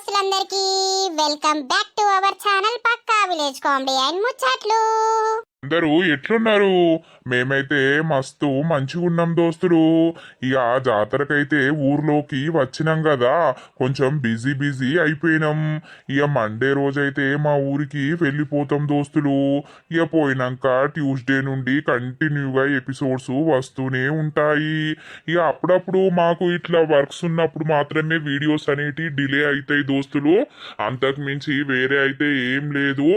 దోస్తులందరికీ welcome back to our channel Pakka village comedy and ముచ్చట్లు. అందరూ ఎట్లున్నారు? మేమైతే మస్తు మంచిగున్నాం దోస్తులు. ఇక జాతరకైతే ఊర్లోకి వచ్చినాం కదా కొంచెం బిజీ బిజీ అయిపోయినాం. ఇక మండే రోజైతే మా ఊరికి వెళ్ళిపోతాం దోస్తులు. ఇక పోయినాక ట్యూస్డే నుండి కంటిన్యూగా ఎపిసోడ్స్ వస్తూనే ఉంటాయి. ఇక అప్పుడప్పుడు మాకు ఇట్లా వర్క్స్ ఉన్నప్పుడు మాత్రమే వీడియోస్ అనేటి డిలే అవుతాయి దోస్తులు. అంతకు మించి వేరే అయితే ఏం లేదు.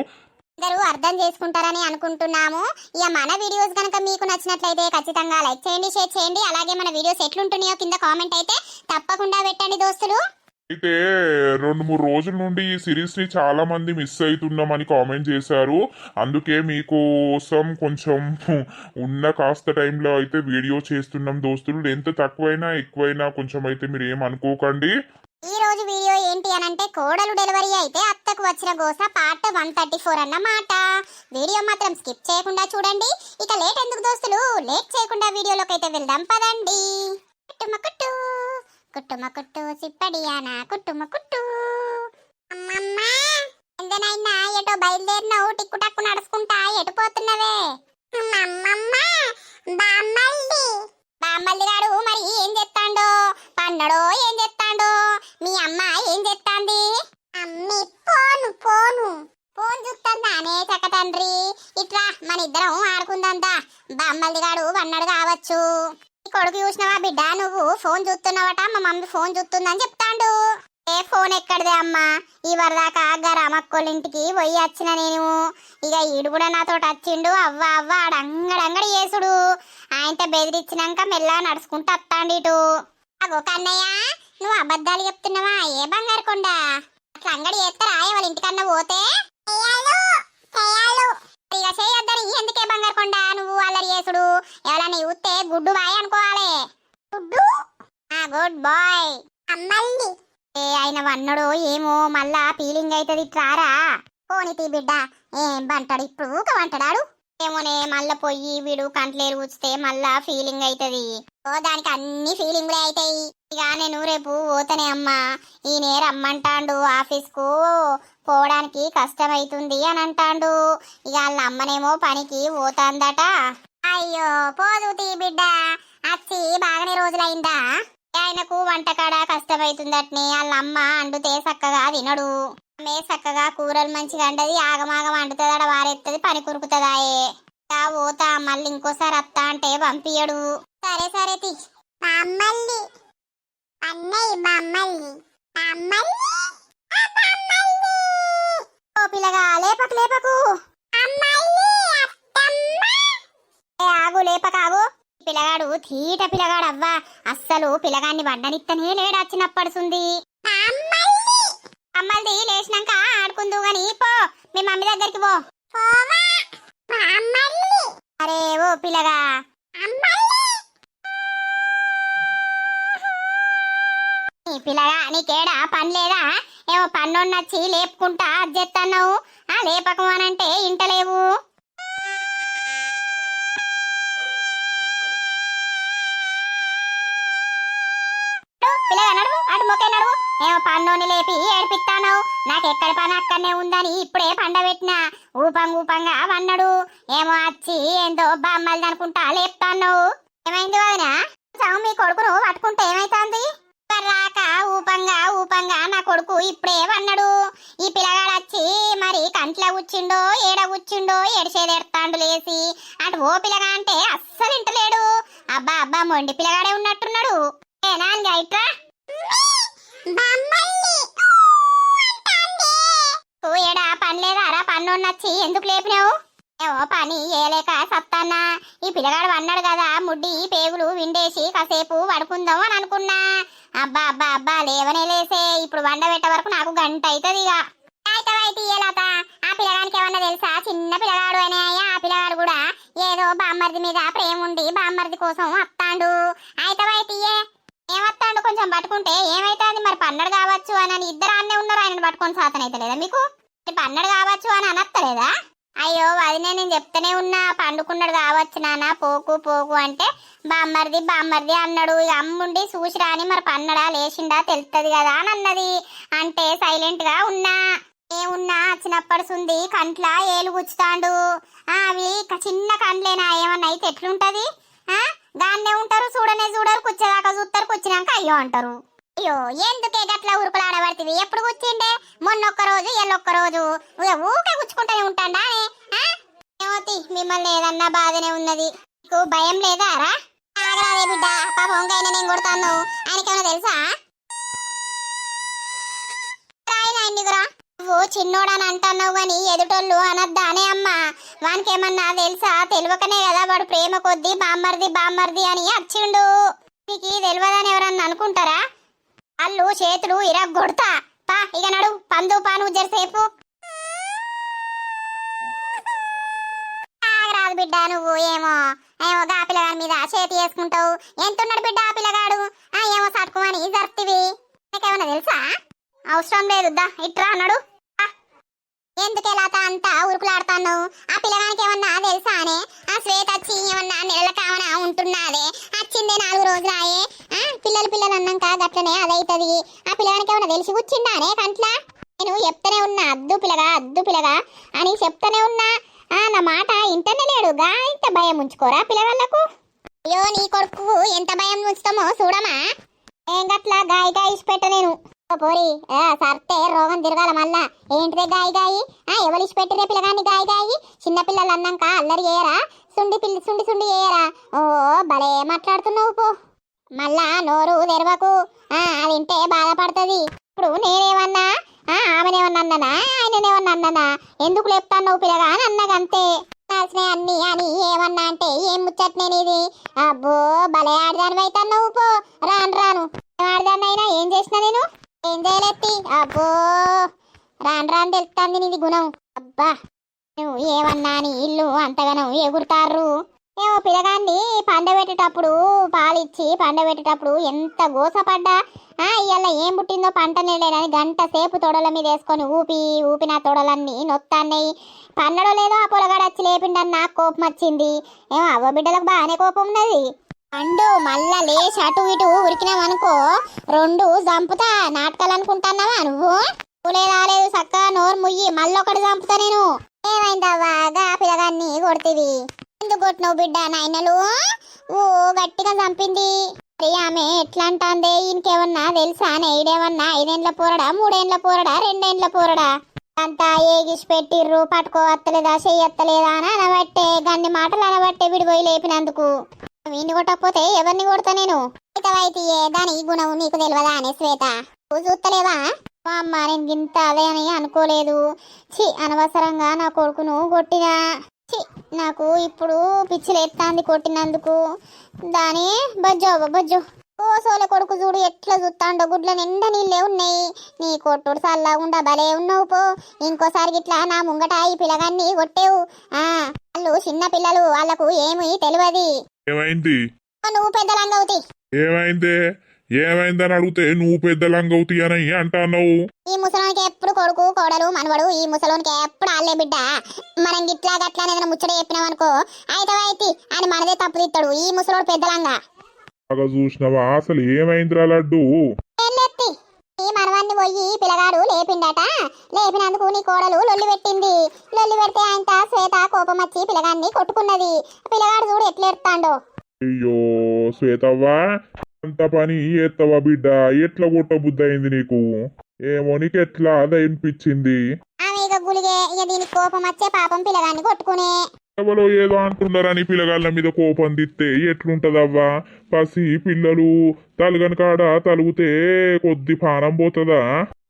అందరూ అర్థం చేసుకుంటారని అనుకుంటున్నాము. ఇక మన వీడియోస్ కనుక మీకు నచ్చినట్లయితే ఖచ్చితంగా లైక్ చేయండి షేర్ చేయండి. అలాగే మన వీడియోస్ ఎట్లుంటున్నాయో కింద కామెంట్ అయితే తప్పకుండా పెట్టండి దోస్తులు. అయితే రెండు మూడు రోజుల నుండి ఈ సిరీస్ని చాలా మంది మిస్ అవుతున్నామని కామెంట్ చేశారు. అందుకే మీకోసం కొంచెం ఉన్న కాస్త టైంలో అయితే వీడియో చేస్తున్నాం దోస్తులు. ఎంత తక్కువైనా ఎక్కువైనా కొంచెం అయితే మీరు ఏం అనుకోకండి. ఈ రోజు వీడియో ఏంటి అని అంటే కోడలు డెలివరీ అయితే అత్తకు వచ్చిన గోస పార్ట్ వన్ థర్టీ ఫోర్ అన్నమాట. వీడియో మాత్రం స్కిప్ చేయకుండా చూడండి. ఇక లేట్ ఎందుకు దోస్తులు? లేట్ చేయకుండా వీడియోలోకి అయితే వెళ్దాం పదండి. కుట్టుమ కుట్టు కుట్టుమ కుట్టు సిప్పడియానా కుట్టుమ కుట్టు. అమ్మమ్మ ఎందనైనా ఎటో బయలుదేరినావు? టిక్కు టక్కు నడుచుకుంటా ఎటు పోతున్నావే? ఇద్దరం ఆడుకుందాందా బామ్మల్ది గాడు వన్నాడు కావచ్చు. కొడుకు చూసినావా బిడ్డ? నువ్వు ఫోన్ చూస్తున్నావట మా మమ్మీ ఫోన్ చూస్తుందని చెప్తాండు. ఏ ఫోన్ ఎక్కడిదే అమ్మా? ఈ వరదాకా గరామక్కోళ్ళ ఇంటికి పోయి వచ్చిన నేను. ఇక ఈడు కూడా నాతో వచ్చిండు. అవ్వ అవ్వ ఆడ అంగడంగడి చేసుడు. ఆయనతో బెదిరించినాక మెల్లగా నడుచుకుంటూ వస్తాండి ఇటు. అగో కన్నయ్య నువ్వు అబద్ధాలు చెప్తున్నావా? ఏ బంగారు కొండ? అట్లా అంగడి చేస్తారా వాళ్ళ ఇంటికన్నా పోతే ఇక చేయొద్దని ఎందుకే బంగారు కొండ నువ్వు చేసుడు ఎవరన్నా చూస్తే గుడ్డు బాయ్ అనుకోవాలి. గుడ్డు? ఆ గుడ్ బాయ్. అమ్మల్ని ఏ ఆయన వన్నడు ఏమో మళ్ళా ఫీలింగ్ అవుతుంది పోనీ తీ బిడ్డ ఏం బంటాడు ఇప్పుడు ఊక వంటడాడు ఏమోనే మళ్ళా పొయ్యి వీడు కంట్లేరు కూర్చితే మళ్ళా ఫీలింగ్ అవుతుంది ఓ దానికి అన్ని ఫీలింగ్లే అవుతాయి ఇక నేను రేపు పోతనే అమ్మా. ఈయన రమ్మంటాండు ఆఫీస్కు పోవడానికి కష్టమైతుంది అని అంటాండు. ఇక వాళ్ళ అమ్మనేమో పనికి పోతాందట. అయ్యో పోదు తీ బిడ్డ. అచ్చి బాగానే రోజులైందా? ఆయనకు వంటకాడ కష్టమైతుందట్నే వాళ్ళ అమ్మ అండుతే చక్కగా తినడు. ఆమె చక్కగా కూరలు మంచిగా అంటది ఆగమాగం వండుతుందడ వారెత్తది పని కురుకుతుందాయే పోతా మళ్ళీ ఇంకోసారి అత్తా అంటే పంపియడు సరే సరే తి. బామ్మల్లి అన్నయ్య ఓ పిల్లగా లేపకు లేపకు. ఏ ఆగు లేపకాగు. పిల్లగాడు తీట పిల్లగాడు అవ్వా. అస్సలు పిల్లగాన్ని వడ్డనిత్తనే లేడాచినప్పడుతుంది అమ్మల్ది లేచినాక ఆడుకుందు గాని పో. మీ మమ్మీ దగ్గరికి పో. అరే ఓ పిల్లగా ఈ పిల్లగా నీకేడా పని లేదా? ఏమో పన్నొన్నొచ్చి లేపుకుంటా అజ్జెత్తన్నావు. ఆ లేపకం అనంటే ఇంటలేవు. పన్నోని లేపి ఏడిపిస్తాను నాకు పని అక్కడనే ఉందని ఇప్పుడే పండబెట్టినా ఊపం ఊపంగా వన్నాడు. ఏమో వచ్చి ఏందో బామ్మల్ది అనుకుంటా లేపుతాను ఏమైంది వదినా? చావు మీ కొడుకును పట్టుకుంటే ఏమైతుంది? రాక ఊపంగా ఊపంగా నా కొడుకు ఇప్పుడే వన్నాడు. ఈ పిల్లగాడు వచ్చి మరి కంట్లో కూర్చుండో ఏడ కూర్చుండో ఏడిసేది ఎడతాండు లేసి. అటు ఓ పిల్లగా అంటే అస్సలు ఇంటలేడు అబ్బా అబ్బా మొండి పిల్లగాడే ఉన్నట్టున్నాడు. ఏనా ఇట్రా? ఏడా పని లేదా పన్ను నచ్చి ఎందుకు లేపినావు? ఏవో పని ఏలేక సత్తానా ఈ పిల్లగాడు అన్నాడు కదా ముడ్డి పేగులు విండేసి కాసేపు పడుకుందాం అని అనుకున్నా. అబ్బా అబ్బా అబ్బా లేవనే లేసే. ఇప్పుడు వండ పెట్టే వరకు నాకు గంట అవుతుంది ఇక. అయితే ఆ పిల్లగానికి ఏమన్నా తెలుసా? చిన్న పిల్లగాడు అనే. ఆ పిల్లగాడు కూడా ఏదో బామ్మర్ది మీద ప్రేమ ఉండి బామ్మర్ది కోసం వస్తాండు అయితే ఇయ్యే ఏమత్తాడు? కొంచెం పట్టుకుంటే ఏమైతుంది? మరి పన్నడు కావచ్చు అని అని ఇద్దరు అన్నే ఉన్నారు. ఆయన పట్టుకొని సాతన అయితే లేదా మీకు పన్నడు కావచ్చు అని అనత్తలేదా? అయ్యో అది నేను చెప్తూనే ఉన్నా. పండుకున్నాడు కావచ్చు నాన్న. పోకు పోకు అంటే బామ్మర్ది బామ్మర్ది అన్నాడు. ఇక అమ్ముండి చూసిరా అని మరి పన్నడా లేచిండా తెలుస్తుంది కదా అని అన్నది. అంటే సైలెంట్గా ఉన్నా ఏమున్నా చిన్నప్పటి సుంది కంట్ల ఏలు గుచ్చుతాండు అవి చిన్న కండ్లేనా? ఏమన్నా అయితే ఎట్లుంటది? ఆ? దాన్నే ఉంటారు చూడనే చూడరు కూర్చేదాకా చూస్తారు కూర్చున్నాక అయ్యో అంటారు. అయ్యో ఎందుకే గట్ల ఉరుకులు ఆడబడుతుంది? ఎప్పుడు కూర్చిండే? మొన్న ఒక్క రోజు ఎల్లొక్క రోజు. ఊకే కూర్చుకుంటూనే ఉంటాడా ఏమోతి మిమ్మల్ని ఏదన్నా బాధనే ఉన్నది. నీకు భయం లేదా? రా. ఆగరాదే బిడ్డ పాపం ఆయన నేను కొడతాను. ఆయనకేమైనా తెలుసా? చిన్నోడని అంటున్నావు గాని ఎదుటోళ్ళు అనద్దానే అమ్మా? వానికేమన్నా తెలుసా? తెలియకనే కదా వాడు ప్రేమ కొద్దీ బామ్మర్ది బామ్మర్ది అని వచ్చిండు నీకు తెలియదని ఎవరన్నా అనుకుంటారా? అల్లు చేతులు ఇరగొడతా పా ఇక నడు. పందు పాను నువ్వు జరసేపు ఆగరాదు బిడ్డ నువ్వు ఏమో. ఏమో గా పిల్లగాడి మీద చేతి వేసుకుంటావు. ఎంతున్నాడు బిడ్డ ఆ పిల్లగాడు? ఆ ఏమో సట్టుకోమని జర్తివి. నీకేమన్నా తెలుసా? అవసరం లేదు దా ఇట్రా అన్నాడు ఆ. ఎందుకు అంతా ఉరుకులాడుతాను ఆ పిల్లగానికి ఏమన్నా తెలుసా అనే ఆ శ్వేత వచ్చి ఏమన్నా నెలల కావన ఉంటున్నాదే? వచ్చిందే నాలుగు రోజులు ఆయే ఆ పిల్లలు పిల్లలు అన్నాక గట్లనే అదైతది. ఆ పిల్లగానికి ఏమన్నా తెలిసి కూర్చుండానే కంట్లా? నేను చెప్తానే ఉన్నా అద్దు పిల్లగా అద్దు పిల్లగా అని చెప్తానే ఉన్నా. ఆ నా మాట ఇంటనే లేడు. గా ఇంత భయం ఉంచుకోరా పిల్లగాళ్ళకు? అయ్యో నీ కొడుకు ఎంత భయం ఉంచుతామో చూడమా? ఏం గట్లా గాయగా గాయ పెట్ట నేను? పోరి. సర్తే రోగం తిరగాల మళ్ళా. ఏంటిదే గాయ గాయి? ఆ ఎవరు పెట్టిరే పిల్లగాన్ని గాయ గాయి? చిన్న పిల్లలు అన్నాక అల్లరి చేయరా? సుండి పిల్లి సుండి సుండి చేయరా? ఓ భలే మాట్లాడుతున్నావు పో. మళ్ళా నోరు తెరవకు. ఆ అది వింటే బాధపడుతుంది. ఇప్పుడు నేనేమన్నా? ఆ ఆమెనేమన్నా అన్నానా? ఆయననేమన్నా అన్నానా? ఎందుకు లేపుతాను నువ్వు పిల్లగా అని అన్నగంతే? కాల్సినవి అన్ని అని ఏమన్నా అంటే ఏం ముచ్చట్ నేను ఇది అబ్బో భలే ఆడదాని అవుతాను నువ్వు పో. రాను రాను. ఏం ఆడదాన్ని అయినా ఏం చేసిన నేను? ఏం చేయలేత్తి? అబ్బో! రాను రాను తెలుస్తుంది నీది గుణం. అబ్బా! నువ్వు ఏమన్నా అని ఇల్లు అంతగానో ఎగురుతారు ఏమో పిల్లగాన్ని పండబెట్టేటప్పుడు పాలిచ్చి పండబెట్టేటప్పుడు ఎంత గోసపడ్డా? ఆ ఇవాళ ఏం పుట్టిందో పంట లేదని గంట సేపు తొడల మీద వేసుకొని ఊపి ఊపిన తొడలన్నీ నొత్తాన్నాయి. పన్నడో లేదో ఆ పొలగాడు వచ్చి లేపిండని నాకు కోపం వచ్చింది ఏమో అవ్వ బిడ్డలకు బాగానే కోపం ఉన్నది అండు మళ్ళా లేచి అటు ఇటు ఉరికినామనుకో రెండు చంపుతా నాటకాలు అనుకుంటున్నావా నువ్వు? పూలే రాలేదు చక్క నోరు ముయ్యి మళ్ళొకటి చంపుతా నేను. ఏమైందవ్వా? గా పిల్లగాన్ని కొడుతుంది ఎందుకు కొట్టినావు బిడ్డ నాయనలు? ఓ గట్టిగా చంపింది. మరి ఆమె ఎట్లా అంటాంది ఈయనకేమన్నా తెలుసా? నేడేమన్నా ఐదేండ్ల పోరడా మూడేండ్ల పోరడా రెండేండ్ల పోరడా? అంతా ఏగిసి పెట్టిర్రు పట్టుకోవత్తలేదా చెయ్యత్తలేదా అని అనబట్టే గన్ని మాటలు అనబట్టే విడిపోయి లేపినందుకు. వీడిని కొట్టకపోతే ఎవరిని కొడతా నేను? అయితే దాని గుణం నీకు తెలియదా అనే శ్వేత. చూస్తలేవా మా అమ్మ నేను గింత అదే అని అనుకోలేదు. చి అనవసరంగా నా కొడుకును కొట్టినా. చి నాకు ఇప్పుడు పిచ్చిలేస్తాంది కొట్టినందుకు. దాని బజ్జో బజ్జో. ఓ సోల కొడుకు చూడు ఎట్లా చూస్తాండో గుడ్ల నిండా నీళ్ళే ఉన్నాయి. నీ కొట్టుడు చల్లగుండా భలే ఉన్నావు పో. ఇంకోసారి గిట్లా నా ముంగట ఈ పిల్లగాన్ని కొట్టేవు. ఆ వాళ్ళు చిన్న పిల్లలు వాళ్ళకు ఏమి తెలియదు. ఏమైంది? నువ్వు పెద్దలంగవుతి ఏమైందే? ఏమైందని అడిగితే నువ్వు పెద్ద లంగవుతి అని అంటున్నావు. ఈ ముసలోనికి ఎప్పుడు కొడుకు కోడలు మనవడు ఈ ముసలోనికి ఎప్పుడు ఆళ్ళే బిడ్డ? మనం గిట్లా గట్లా ఏదైనా ముచ్చట చెప్పినాం అనుకో అయితే అయితే? అని మనదే తప్పు తిత్తాడు ఈ ముసలోడు పెద్దలంగా బాగా చూసినావా? అసలు ఏమైందిరా లడ్డు? ఈ మనవాన్ని పోయి పిల్లగాడు లేపిండట. లేపినందుకు నీ కోడలు లొల్లి పెట్టింది. లొల్లి పెడితే ఆయన శ్వేత కోపం వచ్చి పిల్లగాన్ని కొట్టుకున్నది. పిల్లగాడు చూడు ఎట్లా ఎడతాండో అయ్యో శ్వేతవ్వా అంత పని ఎత్తవా బిడ్డ? ఎట్లా కొట్ట బుద్ధి అయింది నీకు? ఏమో నీకు ఎట్లా అది అనిపించింది. ఆమె ఇక గులిగే ఇక దీనికి కోపం వచ్చే పాపం పిల్లగాన్ని కొట్టుకునే. ఎవరో ఏదో అంటున్నారని పిల్లగాళ్ళ మీద కోపం దిత్తే ఎట్లుంటదవ్వా? పసి పిల్లలు తలగని కాడ తలుగుతే కొద్ది పానం పోతుందా?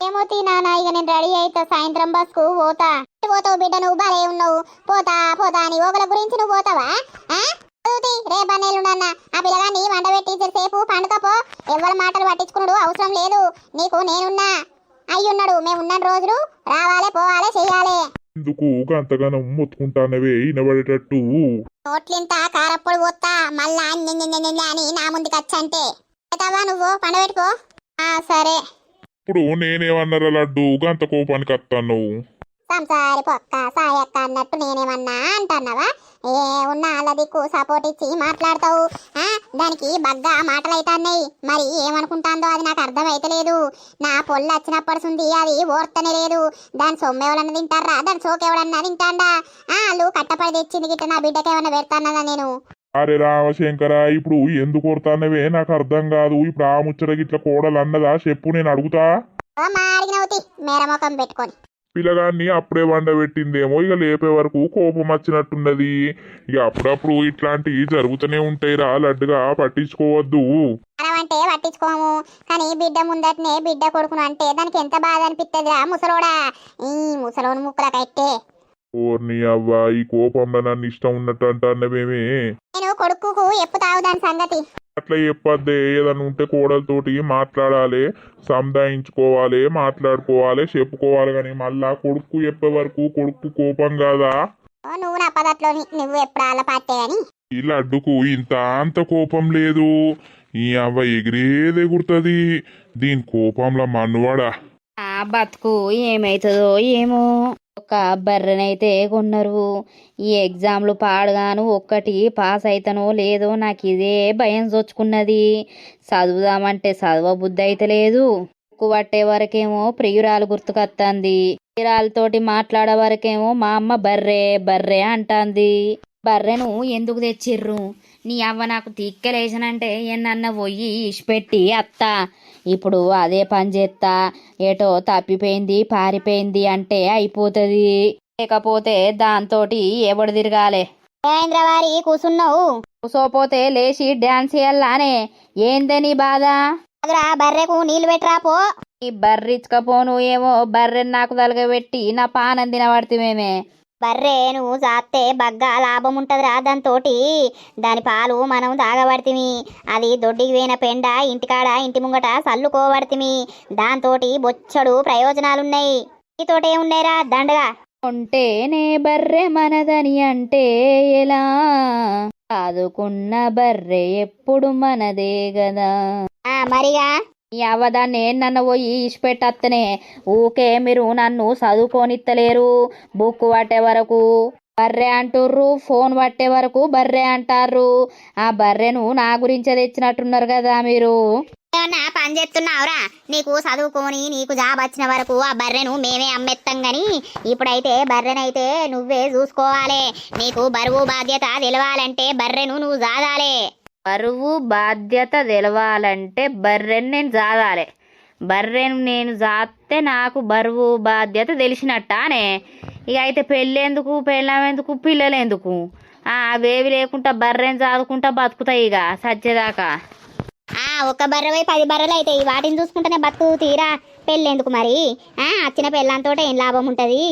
ఏమో తీ నాన్న ఇక నేను రెడీ అయితే సాయంత్రం బస్కు పోతా పోతావు బిడ్డ నువ్వు భలే ఉన్నావు. పోతా పోతా అని ఒకళ్ళ గురించి నువ్వు పోతావా? ఆ? చదువుతీ, నాన్న ఆ పిల్లగాన్ని వంట వండబెట్టి సేపు పండుకపో. ఎవరి మాటలు పట్టించుకున్నాడు అవసరం లేదు. నీకు నేనున్నా. అయ్యున్నాడు మేము ఉన్న రోజులు. రావాలే పోవాలే చెయ్యాలే. ఎందుకు గంతగానం మొత్తుకుంటానవే వినబడేటట్టు నోట్లింత కారప్పుడు పోతా మళ్ళా అని నా ముందుకు వచ్చంటే నువ్వు పండబెట్టుకో ఆ సరే ఇప్పుడు నేనేమన్నారా లడ్డు అంత కోపానికి వస్తాను సంసారి పొక్క సాయక్క అన్నట్టు నేనేమన్నా అంటున్నావా ఏ ఉన్న వాళ్ళ దిక్కు సపోర్ట్ ఇచ్చి మాట్లాడతావు. దానికి బగ్గా మాటలైతున్నాయి. మరి ఏమనుకుంటాందో అది నాకు అర్థమైతలేదు. నా పొల్లు వచ్చినప్పటి అది ఓర్తనే లేదు. దాని సొమ్ము ఎవరన్నా తింటారా దాని సోకు ఎవడన్నా తింటాండా? ఆ వాళ్ళు కట్టపడి తెచ్చింది గిట్ట నా బిడ్డకి ఏమన్నా పెడతానదా నేను? అరే రామశంకర ఇప్పుడు ఎందుకు కొడతానవే నాకు అర్థం కాదు. ఇప్పుడు ఆ ముచ్చట గిట్ల కోడలు అన్నదా చెప్పు నేను అడుగుతా. ఓ మా అడిగినవుతి మేరముఖం పెట్టుకొని. పిల్లగాన్ని అప్పుడే వండబెట్టిందేమో ఇక లేపే వరకు కోపం వచ్చినట్టున్నది. ఇక అప్పుడప్పుడు ఇట్లాంటివి జరుగుతూనే ఉంటాయి రా లడ్డుగా పట్టించుకోవద్దు. అంటే పట్టించుకోము కానీ బిడ్డ ముందటనే బిడ్డ కొడుకును అంటే దానికి ఎంత బాధ అనిపిస్తుందిరా ముసలోడా? ఈ ముసలోని ముక్కుల కట్టే ఓర్ని అవ్వ ఈ కోపంలో నన్ను ఇష్టం ఉన్నట్టు అంటాన్నవేమే. నేను కొడుకుకు ఎప్పుతావు దాని సంగతి. అట్లా చెప్పద్దే. ఏదన్నా ఉంటే కోడలతోటి మాట్లాడాలి సంధాయించుకోవాలి మాట్లాడుకోవాలి చెప్పుకోవాలి కానీ మళ్ళా కొడుకు చెప్పే వరకు కొడుకు కోపం కాదా? ఓ నువ్వు నా పదట్లోని నువ్వు ఎప్పుడు అలా పట్టే గాని ఈ లడ్డుకు ఇంత అంత కోపం లేదు. ఈ అవ్వ ఎగిరేది ఎగురుతుంది దీని కోపంలో మన్నువాడా? ఆ బతుకు ఏమైతుందో ఏమో. ఒక బర్రెనైతే కొన్నారు. ఈ ఎగ్జామ్లు పాడగాను ఒక్కటి పాస్ అవుతానో లేదో నాకు ఇదే భయం చొచ్చుకున్నది చదువుదామంటే చదవ బుద్ధి అయితే లేదు పట్టే వరకేమో ప్రియురాలు గుర్తుకొత్తంది. ప్రియురాలతోటి మాట్లాడే వరకేమో మా అమ్మ బర్రె బర్రె అంటాంది. బర్రెను ఎందుకు తెచ్చిర్రు? నీ అవ్వ నాకు తిక్కలేసనంటే ఎన్నన్న పోయి ఇసిపెట్టి అత్త. ఇప్పుడు అదే పని చేస్తా ఏటో తప్పిపోయింది పారిపోయింది అంటే అయిపోతుంది. లేకపోతే దాంతోటి ఎవడు తిరగాలే? దేవేంద్రవారి కూసున్నావు? కూసోపోతే లేచి డాన్స్ చేయాలానే ఏందే నీ బాధ? అదురా బర్రెకు నీళ్ళు పెట్టరా పో. ఈ బర్రిచ్చుకపోను ఏమో బర్రెని నాకు తలగబెట్టి నా పానం తినబడితేమేమే బర్రె నువ్వు చాస్తే బగ్గా లాభం ఉంటదిరా దాంతోటి. దాని పాలు మనం తాగబడితిమి. అది దొడ్డికి పోయిన పెండ ఇంటికాడ ఇంటి ముంగట చల్లుకోబడితిమి దాంతోటి బొచ్చడు ప్రయోజనాలున్నాయి. నీతోటి ఏమున్నాయిరా దండగా. ఉంటేనే బర్రె మనదని అంటే ఎలా? చదువుకున్న బర్రె ఎప్పుడు మనదే ఆ మరిగా. ఈ అవదాన్ని నన్ను పోయి ఇచ్చిపెట్టత్తనే ఊకే మీరు నన్ను చదువుకోనిత్తలేరు. బుక్ పట్టే వరకు బర్రె అంటుర్రు ఫోన్ పట్టే వరకు బర్రె అంటారు ఆ బర్రెను నా గురించే తెచ్చినట్టున్నారు కదా మీరు. ఏమన్నా పని చేస్తున్నావురా? నీకు చదువుకొని నీకు జాబ్ వచ్చిన వరకు ఆ బర్రెను మేమే అమ్మేస్తాం కానీ ఇప్పుడైతే బర్రెనైతే నువ్వే చూసుకోవాలి. నీకు బరువు బాధ్యత తెలవాలంటే బర్రెను నువ్వు జాదాలే బరువు బాధ్యత తెలవాలంటే బర్రెని నేను జాదాలే. బర్రెను నేను జాస్తే నాకు బరువు బాధ్యత తెలిసినట్టానే. ఇక అయితే పెళ్ళెందుకు పెళ్ళమెందుకు పిల్లలేందుకు? అవేవి లేకుండా బర్రెని చాదుకుంటా బతుకుతాయి ఇక సచ్చేదాకా ఆ బర్రెవై పది బర్రెలు అయితే వాటిని చూసుకుంటేనే బతుకు తీరా పెళ్ళెందుకు మరి? వచ్చిన పెళ్ళంతో ఏం లాభం ఉంటుంది?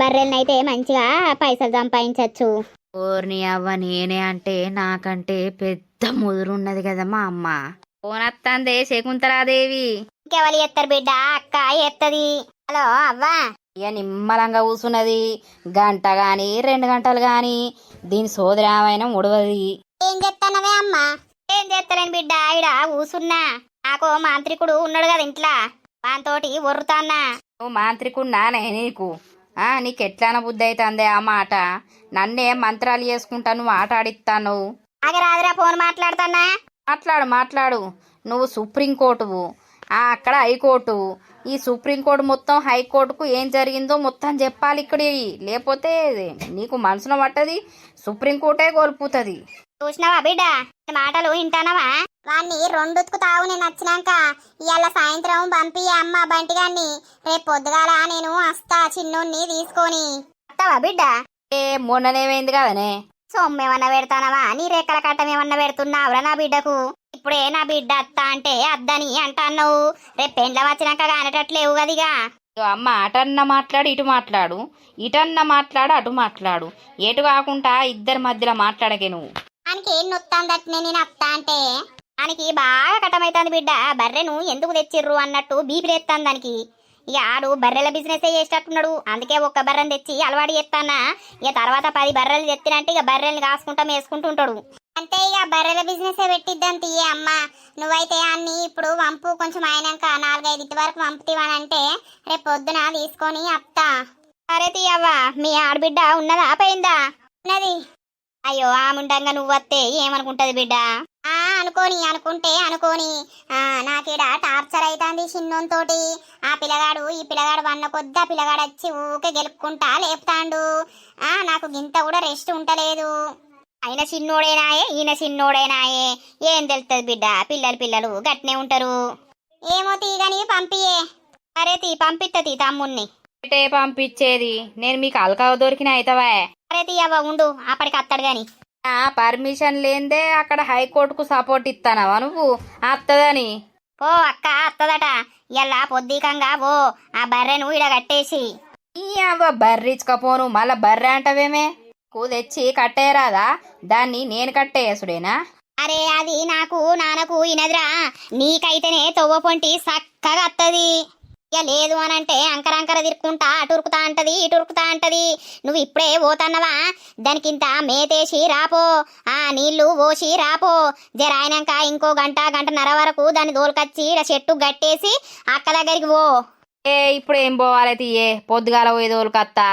బర్రెలను అయితే మంచిగా పైసలు సంపాదించవచ్చు ఓర్ని అవ్వ నేనే అంటే నాకంటే పెద్ద ముదురున్నది కదా మా అమ్మ. పోనత్తందే శకుంతలాదేవి. ఇంకెవరు ఎత్తారు బిడ్డ? అక్క ఎత్తది. హలో అవ్వా. ఇక నిమ్మలంగా కూసున్నది. గంట గాని రెండు గంటలు గాని. దీని సోదరామైన ఉడవది ఏం చెప్తానవే అమ్మా? ఏం చేస్తలేను బిడ్డ? ఈడ కూసున్నా. నాకు మాంత్రికుడు ఉన్నాడు కదా ఇంట్లో. వానితోటి ఒర్రుతాన్నా. నువ్వు మాంత్రికున్నానే నీకు. ఆ నీకు ఎట్లాన బుద్ధి అవుతుంది ఆ మాట? నన్నే మంత్రాలు చేసుకుంటా నువ్వు ఆట ఆడిస్తాను ఆగరాదురా ఫోన్ మాట్లాడుతానా మాట్లాడు మాట్లాడు. నువ్వు సుప్రీంకోర్టువు. ఆ అక్కడ హైకోర్టు ఈ సుప్రీంకోర్టు మొత్తం హైకోర్టుకు ఏం జరిగిందో మొత్తం చెప్పాలి ఇక్కడ. లేకపోతే నీకు మనసున పట్టది సుప్రీంకోర్టే కోల్పోతుంది. చూసినావా బిడ్డ? మాటలు వింటానవా? వాణ్ణి రెండుతుకు తావు నేను వచ్చినాక ఇవాళ సాయంత్రం పంపి అమ్మ బంటిగాన్ని రేపు పొద్దుగాల నేను వస్తా చిన్నోన్ని తీసుకొని. వస్తావా బిడ్డ? ఏ మొన్ననేమైంది కదనే? సొమ్ము ఏమన్నా పెడతానవా? నీ రెక్కల కట్టం ఏమన్నా పెడుతున్నావురా నా బిడ్డకు? ఇప్పుడే నా బిడ్డ అత్త అంటే అద్దని అంటాన్నావు. రేపు పెండ్ల వచ్చినాక కానటట్లేవు ఇగో అమ్మ అటన్న మాట్లాడు ఇటు మాట్లాడు. ఇటన్న మాట్లాడు అటు మాట్లాడు. ఎటు కాకుండా ఇద్దరి మధ్యలో మాట్లాడకే నువ్వు. ఆయనకి ఏం నొత్తాందట్నే నేను అత్త అంటే? దానికి బాగా కట్టమవుతుంది బిడ్డ. బర్రెను ఎందుకు తెచ్చిర్రు అన్నట్టు బీపీ తెస్తాను దానికి. ఇక ఆడు బర్రెల బిజినెస్ చేసేటట్టున్నాడు. అందుకే ఒక్క బర్రెని తెచ్చి అలవాటు చేస్తానా. ఇక తర్వాత పది బర్రెలు తెచ్చినంటే ఇక బర్రెల్ని కాసుకుంటాం వేసుకుంటూ ఉంటాడు. అంటే ఇక బర్రెల బిజినెస్ పెట్టిద్దాం తీయే అమ్మ. నువ్వైతే అన్ని ఇప్పుడు వంపు కొంచెం అయినాక నాలుగైదు వరకు పంపుతావనంటే రేపు పొద్దున తీసుకొని అత్తా సరే తీయవ్వ. మీ ఆడబిడ్డ ఉన్నదా పోయిందా? ఉన్నది. అయ్యో ఆముండంగా నువ్వు వస్తే ఏమనుకుంటది బిడ్డ? అనుకోని అనుకుంటే అనుకోని. ఆ నాకీడ టార్చర్ అవుతుంది చిన్నోంతోటి. ఆ పిల్లగాడు ఈ పిల్లగాడు వన్న కొద్ది ఆ పిల్లగాడు వచ్చి ఊకే గెలుపుకుంటా లేపుతాండు. ఆ నాకు గింత కూడా రెస్ట్ ఉంటలేదు. ఆయన చిన్నోడేనాయే ఈయన చిన్నోడేనాయే. ఏం తెలుస్తుంది బిడ్డ పిల్లలు పిల్లలు గట్నే ఉంటారు. ఏమో తీగని పంపియే. అరే తీ పంపిత్తది తమ్ముణ్ణి. పంపించేది నేను మీకు అలకావ దొరికిన అయితవా అరే తీయవ్వ ఉండు. అప్పటికి అత్తడు గాని. ఆ పర్మిషన్ లేందే అక్కడ హైకోర్టుకు సపోర్ట్ ఇస్తానవా నువ్వు? అత్తదని. పో అక్క అత్తదట. ఇలా పొద్దికంగా ఓ ఆ బర్రెను ఇడ కట్టేసి. ఈ అవ్వ బర్రిచ్చుకపోను మళ్ళా బర్రె అంటవేమే? కూ తెచ్చి కట్టేయరాదా దాన్ని నేను కట్టేయసుడేనా? అరే అది నాకు నాన్నకు ఇనదిరా. నీకైతేనే తొవ్వ పొంటి చక్కగా అత్తది. ఇక లేదు అని అంటే అంకరంకర తిరుక్కుంటా అటురుకుతా అంటది ఇటురుకుతా అంటది. నువ్వు ఇప్పుడే పోతన్నవా? దానికింత మేతేసి రాపో ఆ నీళ్ళు పోసి రాపో. జరాయినాక ఇంకో గంట గంటన్నర వరకు దాన్ని దోలుకొచ్చి ఈడ చెట్టు గట్టేసి అక్క దగ్గరికి పో. ఏ ఇప్పుడు ఏం పోవాలి తీయే పొద్దుగాల పోయేదోలు కత్తా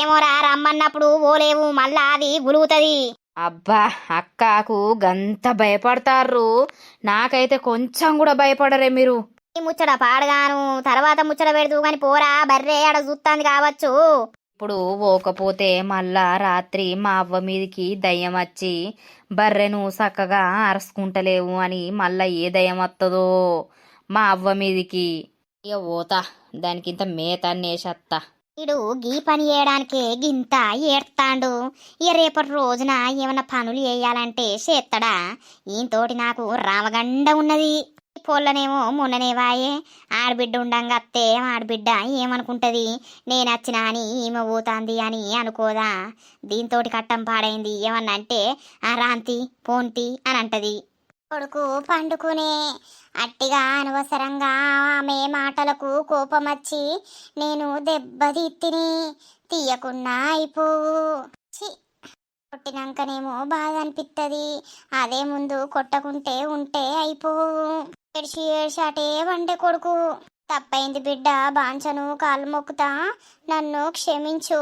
ఏమోరా రమ్మన్నప్పుడు ఓలేవు మళ్ళా అది గులుగుతుంది. అబ్బా అక్కకు గంత భయపడతారు నాకైతే కొంచెం కూడా భయపడరే మీరు. ముచ్చట పాడగాను తర్వాత ముచ్చట పెడదు గాని పోరా బర్రే ఆడ చూస్తాంది కావచ్చు. ఇప్పుడు పోకపోతే మళ్ళా రాత్రి మా అవ్వ మీదికి దయ్యం వచ్చి బర్రెను చక్కగా అరుచుకుంటలేవు అని మళ్ళా ఏ దయ్యం వస్తుందో మా అవ్వ మీదికి. ఇక పోతా దానికింత మేత నేసత్తా ఇడు గీ పని చేయడానికే గింత ఏడ్తాండు. ఇక రేపటి రోజున ఏమన్నా పనులు చేయాలంటే చేత్తడా? ఈయనతోటి నాకు రామగండ ఉన్నది. ఈ మొన్ననే వాయే. ఆడబిడ్డ ఉండంగా అత్తే ఆడబిడ్డ ఏమనుకుంటది? నేను వచ్చినా అని ఈమె పోతాంది అని అనుకోదా? దీంతోటి కట్టం పాడైంది. ఏమన్నా అంటే ఆ రాంతి పోంతి అని అంటది. కొడుకు పండుకునే అట్టిగా అనవసరంగా ఆమె మాటలకు కోపం వచ్చి నేను దెబ్బతిత్తిని తీయకున్నా అయిపోవు. కొట్టినాకనేమో బాధ అనిపిస్తుంది అదే ముందు కొట్టకుంటే ఉంటే అయిపోవు. ఏడ్చి ఏడ్చి అటే వండే కొడుకు. తప్పైంది బిడ్డ బాంచను కాళ్ళు మొక్కుతా. నన్ను క్షమించు.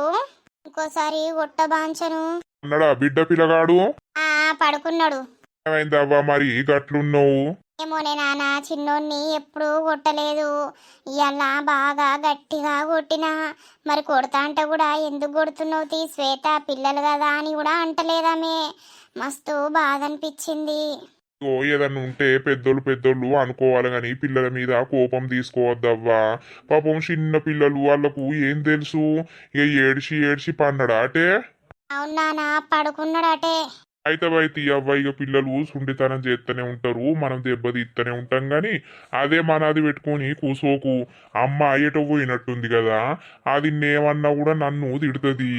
ఇంకోసారి కొట్ట బాంచను. అన్నాడా బిడ్డ పిల్లగాడు? ఆ పడుకున్నాడు. ఏమైందవ్వా మరి గట్లున్నావు? ఏమోనే నాన్న చిన్నోన్ని ఎప్పుడూ కొట్టలేదు. ఇవాళ బాగా గట్టిగా కొట్టినా. మరి కొడతా అంటే కూడా ఎందుకు కొడుతున్నావు తీ శ్వేత? పిల్లలు కదా అని కూడా అంటలేదామే. మస్తు బాధ అనిపించింది. ఓ ఏదన్నా ఉంటే పెద్దోళ్ళు పెద్దోళ్ళు అనుకోవాలి గాని పిల్లల మీద కోపం తీసుకోవద్దవ్వా. పాపం చిన్న పిల్లలు వాళ్ళకు ఏం తెలుసు? ఇక ఏడ్చి ఏడ్చి పన్నడా అంటే అవును పడుకున్నాడటే. అయితే అయితే అవ్వ ఇక పిల్లలు సుండితనం చేస్తూనే ఉంటారు మనం దెబ్బ తీస్తూనే ఉంటాం గాని అదే మనది పెట్టుకొని కూసోకు. అమ్మ ఎటో పోయినట్టుంది కదా అది నేమన్నా కూడా నన్ను తిడుతుంది.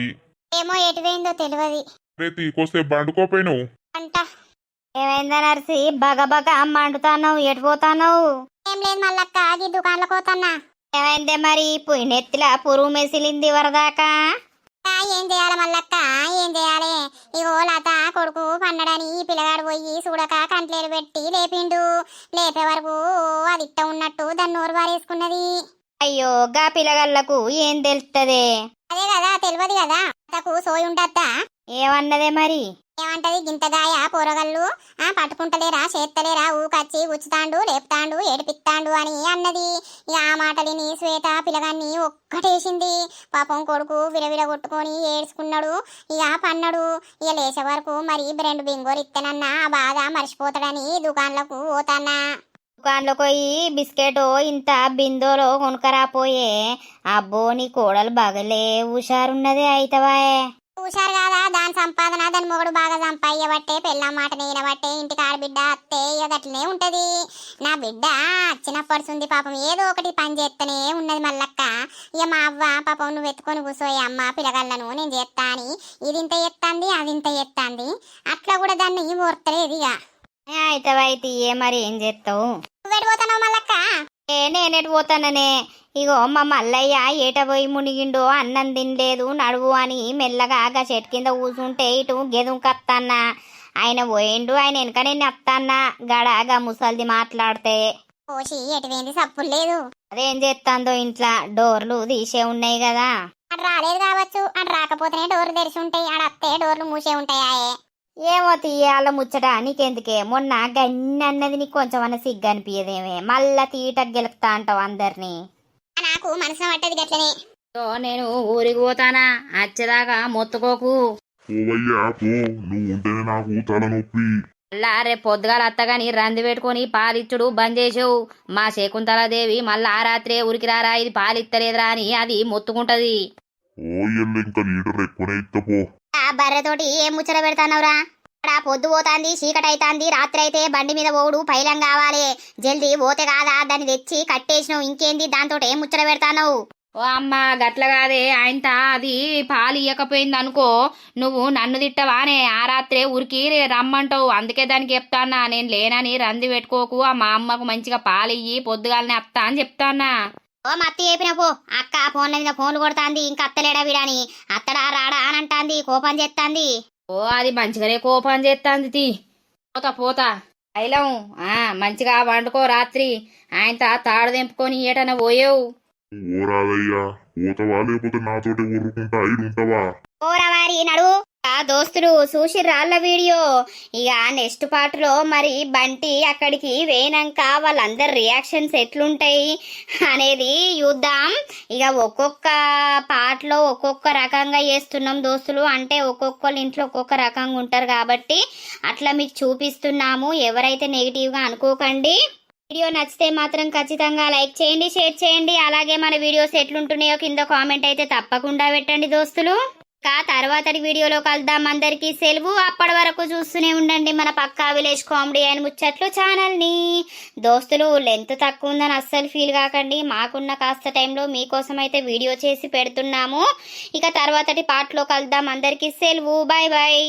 ఏమో ఎటువైందో తెలియదు రే తీకొస్తే బండుకోపోయినావు అంట ఏమైందా నర్సి? బగ బగ అమ్మ అంటున్నావు ఎటు పోతావు ఏం లేదు మళ్ళక్క ఆగి దుకాణంలో పోతాన్నా. ఏమైందే మరి? పోయి నెత్తిలా పురుగు మెసిలింది వరదాకా? ఏం చేయాలి మల్లక్క? ఏం చేయాలి? ఇగో లత కొడుకు పన్నడని ఈ పిల్లగాడు పోయి చూడక కంట్లేరు పెట్టి లేపిండు. లేపే వరకు అది ఇట్ట ఉన్నట్టు దాన్ని నోరు వారేసుకున్నది అయ్యో గా పిల్లగాళ్ళకు ఏం తెలుస్తుంది అదే కదా తెలియదు కదా? లతకు సోయి ఉండద్దా ఏమన్నదే మరి? ఏమంటది? గింతగాయ కూరగల్లు ఆ పట్టుకుంటలేరా చేత్తలేరా ఊకచ్చి ఉచ్చుతాండు లేపుతాండు ఏడిపిస్తాండు అని అన్నది. ఇక ఆ మాటలిని శ్వేత పిలగాన్ని ఒక్కటేసింది. పాపం కొడుకు విరవిర కొట్టుకొని ఏడ్చుకున్నాడు ఇక పన్నాడు ఇక లేచే వరకు మరి బ్రెండ్ బింగోలు ఇత్తనన్నా ఆ బాధ మర్చిపోతాడని దుకాణంలోకి పోతానా? దుకాణంలో పోయి బిస్కెట్ ఇంత బిందోలో కొనుకరాపోయే అబ్బో నీ కోడలు బగలే హుషారున్నదే అయితవాయే. చూశారు కదా? దాని సంపాదన దాని మొగడు బాగా సంపాయ్యబట్టే పెళ్ళ మాట నేనబట్టే ఇంటికి ఆడబిడ్డ అత్తే ఇక గట్లనే ఉంటది. నా బిడ్డ చిన్నప్పటి పాపం. ఏదో ఒకటి పని చేస్తూనే ఉన్నది మల్లక్క. ఇక మా అవ్వ పాపం నువ్వు ఎత్తుకొని కూర్చోయి అమ్మ పిల్లగళ్ళను నేను చేస్తా అని. ఇది ఇంత ఎత్తాంది అది ఇంత ఎత్తాంది అట్లా కూడా దాన్ని ఓర్తలేదు ఇక. అయితవైతే ఏ మరి ఏం చేస్తావు నువ్వు పోతున్నావు మల్లక్క? ఏ నేనెటు పోతాననే ఇగో మా మల్లయ్య ఏట పోయి మునిగిండో అన్నం తినలేదు నడువు అని మెల్లగా గా చెట్టు కింద కూసుంటే ఇటు గెదుకత్తన్నా ఆయన పోయిండు ఆయన వెనక నేను అత్తన్నా. గడగా ముసల్ది మాట్లాడితే. పోసి ఎటువేంది? సప్పులు లేదు. అదేం చేస్తాందో ఇంట్లో? డోర్లు తీసే ఉన్నాయి కదా. అటు రాలేదు కావచ్చు అటు రాకపోతేనే డోర్లు తెరిచి ఉంటాయి. ఆడ అత్తే డోర్లు మూసే ఉంటాయాయే ఏమో తీయాల ముచ్చట నీకెందుకే? మొన్న గన్ని అన్నది నీకు కొంచెం అన్న సిగ్గు అనిపించదేమే మళ్ళా తీట గెలుపుతా అంటావు అందరినీ. నాకు మనసున పట్టది గట్లనే. నేను ఊరికి పోతానా? వచ్చేదాకా మొత్తుకోకు. పోవయ్యా పో. నువ్వు ఉంటేనే నాకు తలనొప్పి. మళ్ళా రేపు పొద్దుగాల అత్తగాని రంది పెట్టుకొని పాలిచ్చుడు బంద్ చేసావు. మా శకుంతలాదేవి మళ్ళా ఆ రాత్రే ఉరికి రారా ఇది పాలిత్తలేదురా అని అది మొత్తుకుంటది. ఓ ఎల్లు ఇంకా లీటర్ ఎక్కువనే ఇత్తపో ఆ బర్రెతోటి ఏం ముచ్చట పెడతానవురా? అక్కడ పొద్దు పోతాంది చీకటి అయితాంది రాత్రి అయితే బండి మీద ఓడు పైలం కావాలి. జల్దీ పోతే కాదా? దాన్ని తెచ్చి కట్టేసినావు ఇంకేంది? దాంతో ఏం ముచ్చట పెడతానవు? ఓ అమ్మ గట్ల కాదే. ఆయన అది పాలు ఇవ్వకపోయింది అనుకో నువ్వు నన్ను తిట్టవానే. ఆ రాత్రే ఉరికి రమ్మంటావు. అందుకే దానికి చెప్తానా నేను లేనని రంది పెట్టుకోకు. ఆ మా అమ్మకు మంచిగా పాలు ఇయ్యి పొద్దుగాలనే అత్తా అని చెప్తానా ఓ మత్తి చెప్పిన పో. అక్క ఫోన్ల మీద ఫోన్లు కొడతాంది ఇంకా అత్తలేడా వీడని. అత్తడా రాడా అని అంటాంది కోపం చేస్తాంది ఓ అది మంచిగానే కోపం చేస్తాంది తీ. పోతా పోతా. అయిలం ఆ మంచిగా వండుకో రాత్రి. ఆయన తాడు తెంపుకొని ఏటన పోయేవు? ఓ రాదయ్యా పోతావా లేకపోతే నాతోటి ఊరుకుంటా? ఉంటావా ఓరవారి నడు ఆ దోస్తులు చూసి రాళ్ళ వీడియో. ఇక నెక్స్ట్ పార్ట్లో మరి బంటి అక్కడికి వేయినాక వాళ్ళందరి రియాక్షన్స్ ఎట్లుంటాయి అనేది చూద్దాం. ఇక ఒక్కొక్క పార్ట్లో ఒక్కొక్క రకంగా చేస్తున్నాం దోస్తులు. అంటే ఒక్కొక్కరు ఇంట్లో ఒక్కొక్క రకంగా ఉంటారు కాబట్టి అట్లా మీకు చూపిస్తున్నాము. ఎవరైతే నెగిటివ్గా అనుకోకండి. వీడియో నచ్చితే మాత్రం ఖచ్చితంగా లైక్ చేయండి షేర్ చేయండి. అలాగే మన వీడియోస్ ఎట్లుంటున్నాయో కింద కామెంట్ అయితే తప్పకుండా పెట్టండి దోస్తులు. ఇంకా తర్వాతటి వీడియోలో కలుద్దాం అందరికీ. సెలవు అప్పటి వరకు చూస్తూనే ఉండండి మన పక్కా విలేజ్ కామెడీ అని ముచ్చట్లు ఛానల్ని. దోస్తులు లెంత్ తక్కువ ఉందని అస్సలు ఫీల్ కాకండి. మాకున్న కాస్త టైంలో మీకోసం అయితే వీడియో చేసి పెడుతున్నాము. ఇక తర్వాతటి పాటలో కలుద్దాం అందరికీ. సెలవు బాయ్ బాయ్